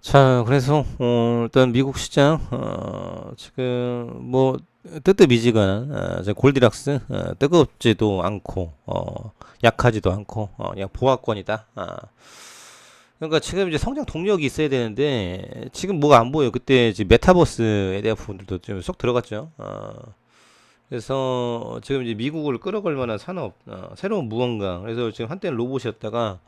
자, 그래서 어, 일단 미국 시장 어, 지금 뭐 뜨뜻미지근한 어, 골디락스 어, 뜨겁지도 않고 어, 약하지도 않고 어, 그냥 보합권이다. 아. 그러니까 지금 이제 성장 동력이 있어야 되는데 지금 뭐가 안 보여요. 그때 이제 메타버스에 대한 부분들도 좀 쏙 들어갔죠. 어, 그래서 지금 이제 미국을 끌어갈 만한 산업, 어, 새로운 무언가. 그래서 지금 한때는 로봇이었다가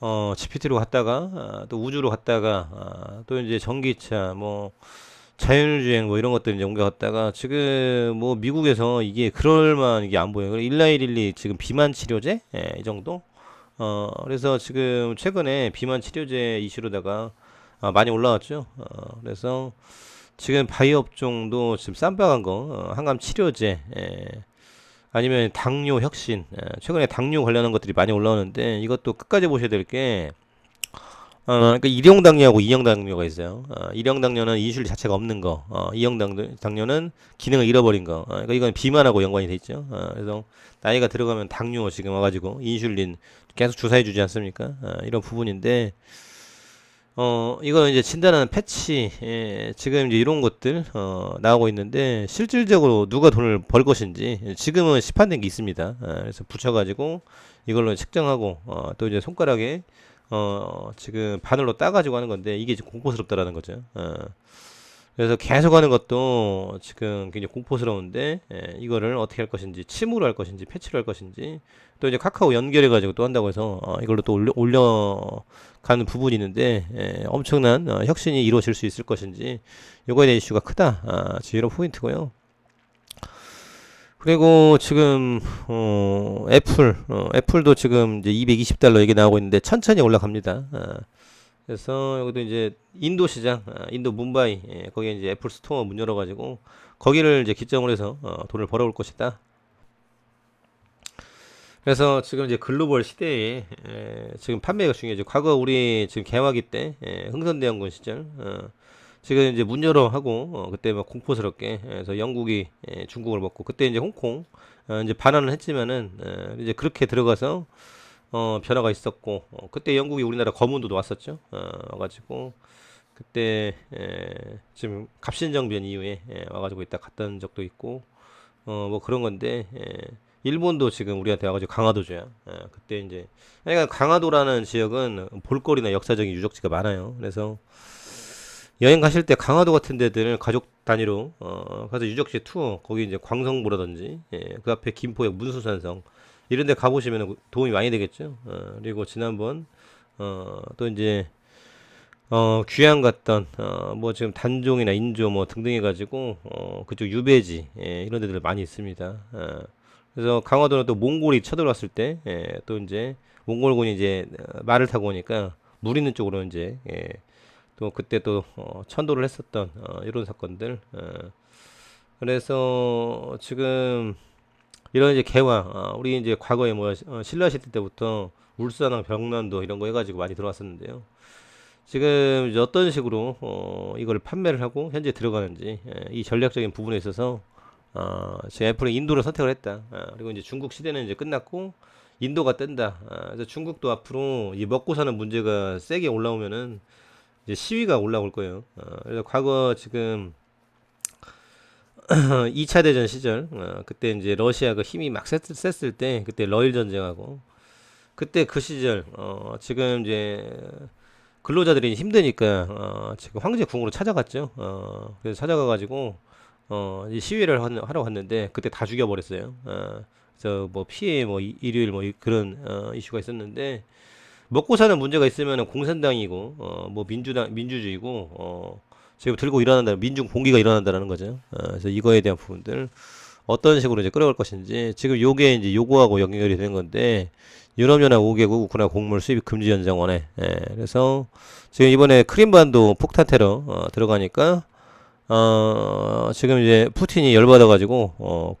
어, GPT로 갔다가 아, 또 우주로 갔다가 아, 또 이제 전기차 뭐 자율주행 뭐 이런 것들 이제 옮겨갔다가 지금 뭐 미국에서 이게 그럴만 이게 안 보여요. 19112 지금 비만 치료제 예, 이 정도. 어, 그래서 지금 최근에 비만 치료제 이슈로다가 아, 많이 올라왔죠. 어, 그래서 지금 바이오 업종도 지금 쌈박한 거 어, 항암 치료제 예, 아니면 당뇨 혁신 예, 최근에 당뇨 관련한 것들이 많이 올라오는데 이것도 끝까지 보셔야 될 게 어, 그러니까 일형 당뇨하고 이형 당뇨가 있어요. 어, 일형 당뇨는 인슐린 자체가 없는 거, 어, 이형 당- 당뇨 는 기능을 잃어버린 거. 어, 그러니까 이건 비만하고 연관이 돼 있죠. 어, 그래서 나이가 들어가면 당뇨 지금 와가지고 인슐린 계속 주사해 주지 않습니까? 어, 이런 부분인데 어, 이거 이제 진단하는 패치, 예, 지금 이제 이런 것들, 어, 나오고 있는데, 실질적으로 누가 돈을 벌 것인지, 지금은 시판된 게 있습니다. 아, 그래서 붙여가지고, 이걸로 측정하고, 어, 또 이제 손가락에, 어, 지금 바늘로 따가지고 하는 건데, 이게 지금 공포스럽다라는 거죠. 어, 그래서 계속 하는 것도 지금 굉장히 공포스러운데, 예, 이거를 어떻게 할 것인지, 침으로 할 것인지, 패치로 할 것인지, 또 이제 카카오 연결해 가지고 또 한다고 해서, 어, 이걸로 또 올려, 올려, 가는 부분이 있는데 예, 엄청난 어, 혁신이 이루어질 수 있을 것인지 요거에 대한 이슈가 크다. 아, 이런 포인트고요. 그리고 지금 어, 애플 어, 애플도 지금 이제 220달러 얘기 나오고 있는데 천천히 올라갑니다. 아, 그래서 여기도 이제 인도 시장, 아, 인도 뭄바이 예, 거기에 이제 애플 스토어 문 열어가지고 거기를 이제 기점으로 해서 어, 돈을 벌어올 것이다. 그래서 지금 이제 글로벌 시대에 에, 지금 판매가 중요하죠. 과거 우리 지금 개화기 때 에, 흥선대원군 시절 어, 지금 이제 문 열어 하고 어, 그때 막 공포스럽게 에, 그래서 영국이 에, 중국을 먹고 그때 이제 홍콩 어, 이제 반환을 했지만은 에, 이제 그렇게 들어가서 어, 변화가 있었고 어, 그때 영국이 우리나라 검은도도 왔었죠. 어, 와가지고 그때 에, 지금 갑신정변 이후에 에, 와가지고 있다 갔던 적도 있고 어, 뭐 그런 건데 에, 일본도 지금 우리한테 와가지고 강화도줘야. 예, 그때 이제 그러니까 강화도라는 지역은 볼거리나 역사적인 유적지가 많아요. 그래서 여행 가실 때 강화도 같은 데들 가족 단위로 어 가서 유적지 투어 거기 이제 광성보라든지 예, 그 앞에 김포역 문수산성 이런 데 가보시면 도움이 많이 되겠죠. 어, 그리고 지난번 어 또 이제 어 귀향 갔던 어 뭐 지금 단종이나 인조 뭐 등등 해가지고 어 그쪽 유배지 예, 이런 데들 많이 있습니다. 어. 그래서 강화도는 또 몽골이 쳐들어왔을 때, 예, 또 이제 몽골군이 이제 어, 말을 타고 오니까 물 있는 쪽으로 이제 예, 또 그때 또 어, 천도를 했었던 어, 이런 사건들. 어, 그래서 지금 이런 이제 개화, 어, 우리 이제 과거에 뭐 어, 신라 시대 때부터 울산항, 병난도 이런 거 해가지고 많이 들어왔었는데요. 지금 어떤 식으로 어, 이걸 판매를 하고 현재 들어가는지 예, 이 전략적인 부분에 있어서 어, 지금 애플은 인도를 선택을 했다. 어, 그리고 이제 중국 시대는 이제 끝났고 인도가 뜬다. 어, 그래서 중국도 앞으로 이 먹고 사는 문제가 세게 올라오면은 이제 시위가 올라올 거예요. 어, 그래서 과거 지금 2차 대전 시절 어, 그때 이제 러시아가 힘이 막 셌, 셌을 때 그때 러일 전쟁하고 그때 그 시절 어, 지금 이제 근로자들이 힘드니까 어, 지금 황제 궁으로 찾아갔죠. 어, 그래서 찾아가 가지고 어, 시위를 하- 하러 갔는데 그때 다 죽여버렸어요. 어, 그래서 뭐 피해 뭐 이- 일요일 뭐 이- 그런 어, 이슈가 있었는데 먹고 사는 문제가 있으면 공산당이고 어, 뭐 민주당 민주주의고 어, 지금 들고 일어난다 민중 봉기가 일어난다라는 거죠. 어, 그래서 이거에 대한 부분들 어떤 식으로 이제 끌어갈 것인지 지금 요게 이제 요거하고 연결이 되는 건데 유럽연합 5개국 우크라이나 곡물 수입 금지 연장 원에 예, 그래서 지금 이번에 크림반도 폭탄 테러 어, 들어가니까 어, 지금 이제 푸틴이 열받아가지고, 어,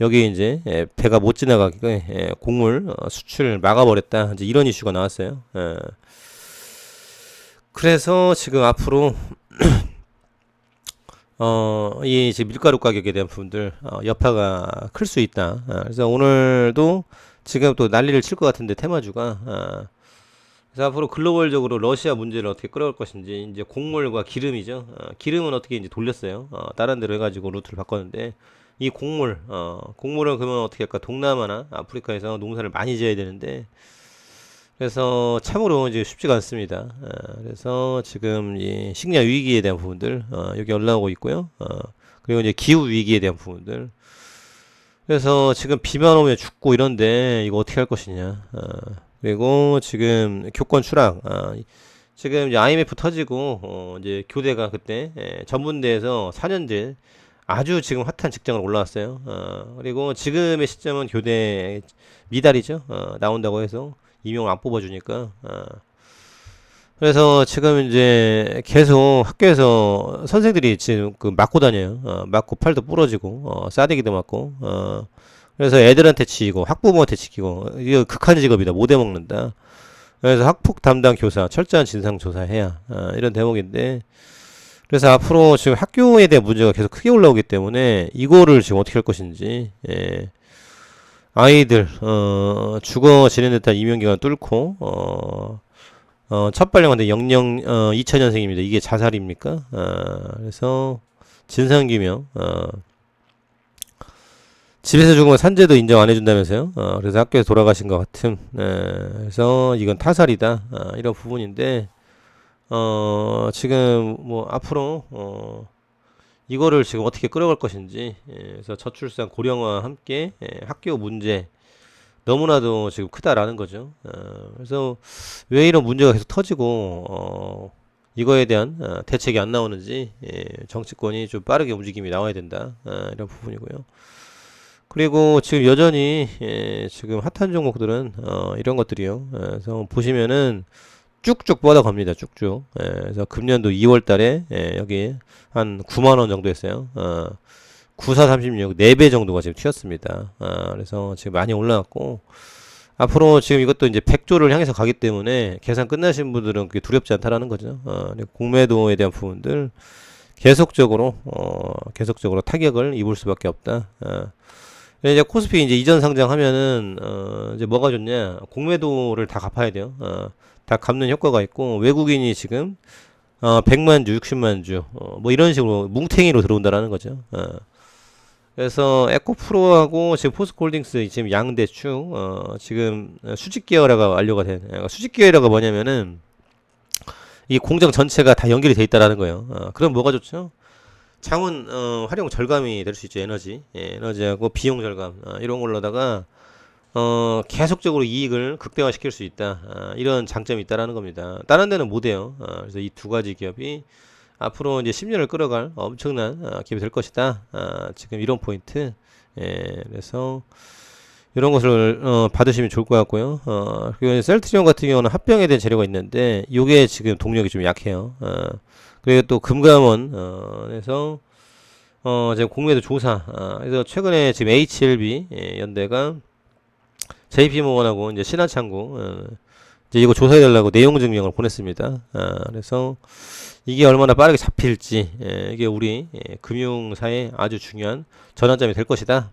여기 이제, 예, 배가 못 지나가게, 예, 곡물 어, 수출 막아버렸다. 이제 이런 이슈가 나왔어요. 예. 그래서 지금 앞으로, 어, 이 지금 밀가루 가격에 대한 부분들, 어, 여파가 클 수 있다. 아, 그래서 오늘도 지금 또 난리를 칠 것 같은데, 테마주가, 아, 그래서 앞으로 글로벌적으로 러시아 문제를 어떻게 끌어올 것인지 이제 곡물과 기름이죠. 어, 기름은 어떻게 이제 돌렸어요. 어, 다른 데로 해가지고 루트를 바꿨는데 이 곡물, 어, 곡물은 그러면 어떻게 할까? 동남아나 아프리카에서 농사를 많이 지어야 되는데 그래서 참으로 이제 쉽지가 않습니다. 어, 그래서 지금 이 식량 위기에 대한 부분들 어, 여기 올라오고 있고요. 어, 그리고 이제 기후 위기에 대한 부분들. 그래서 지금 비만 오면 죽고 이런데 이거 어떻게 할 것이냐. 어, 그리고 지금 교권 추락. 아, 지금 이제 IMF 터지고 어, 이제 교대가 그때 예, 전문대에서 4년제 아주 지금 핫한 직장으로 올라왔어요. 어, 그리고 지금의 시점은 교대 미달이죠. 어, 나온다고 해서 임용을 안 뽑아주니까. 어. 그래서 지금 이제 계속 학교에서 선생들이 지금 그 맞고 다녀요. 어, 맞고 팔도 부러지고, 어, 싸대기도 맞고, 어, 그래서 애들한테 치이고, 학부모한테 치이고, 이거 극한 직업이다. 못 해먹는다. 그래서 학폭 담당 교사, 철저한 진상조사해야, 어, 이런 대목인데, 그래서 앞으로 지금 학교에 대한 문제가 계속 크게 올라오기 때문에, 이거를 지금 어떻게 할 것인지, 예. 아이들, 어, 죽어 지낸 듯한 이명기관 뚫고, 어, 어, 첫 발령한데 영영 어, 2000년생입니다. 이게 자살입니까? 어, 그래서 진상규명. 어, 집에서 죽으면 산재도 인정 안 해준다면서요? 어, 그래서 학교에서 돌아가신 것 같은. 에, 그래서 이건 타살이다. 어, 이런 부분인데 어, 지금 뭐 앞으로 어, 이거를 지금 어떻게 끌어갈 것인지. 예, 그래서 저출산 고령화와 함께 예, 학교 문제. 너무나도 지금 크다라는 거죠. 어, 그래서 왜 이런 문제가 계속 터지고 어, 이거에 대한 어, 대책이 안 나오는지 예, 정치권이 좀 빠르게 움직임이 나와야 된다 어, 이런 부분이고요. 그리고 지금 여전히 예, 지금 핫한 종목들은 어, 이런 것들이요. 예, 그래서 보시면은 쭉쭉 뻗어갑니다. 쭉쭉. 예, 그래서 금년도 2월달에 예, 여기 한 9만 원 정도 했어요. 어, 9436 4배 정도가 지금 튀었습니다. 아, 그래서 지금 많이 올라갔고 앞으로 지금 이것도 이제 100조를 향해서 가기 때문에 계산 끝나신 분들은 그게 두렵지 않다라는 거죠. 어, 공매도에 대한 부분들 계속적으로 어, 계속적으로 타격을 입을 수밖에 없다. 어. 이제 코스피 이제 이전 상장하면은 어, 이제 뭐가 좋냐? 공매도를 다 갚아야 돼요. 어, 다 갚는 효과가 있고 외국인이 지금 어, 100만 주, 60만 주, 어, 뭐 이런 식으로 뭉탱이로 들어온다라는 거죠. 어. 그래서 에코프로하고 지금 포스코홀딩스 지금 양대충 어 지금 수직 계열화가 완료가 된 어, 수직 계열화가 뭐냐면은 이 공장 전체가 다 연결이 돼 있다라는 거예요. 어 그럼 뭐가 좋죠? 자원 어 활용 절감이 될 수 있죠. 에너지 예, 에너지하고 비용 절감 어, 이런 걸로다가 어 계속적으로 이익을 극대화 시킬 수 있다. 어, 이런 장점이 있다라는 겁니다. 다른 데는 못 해요. 어, 그래서 이 두 가지 기업이 앞으로 이제 10년을 끌어갈 엄청난 어, 기업이 될 것이다. 아, 지금 이런 포인트. 예, 그래서 이런 것을 어, 받으시면 좋을 것 같고요. 어, 그리고 셀트리온 같은 경우는 합병에 대한 재료가 있는데 이게 지금 동력이 좀 약해요. 어, 그리고 또 금감원에서 어, 지금 공매도 조사. 아, 그래서 최근에 지금 HLB 예, 연대가 JP모건하고 이제 신한창구 어, 이제 이거 조사해달라고 내용 증명을 보냈습니다. 아, 그래서 이게 얼마나 빠르게 잡힐지 예, 이게 우리 예, 금융사에 아주 중요한 전환점이 될 것이다.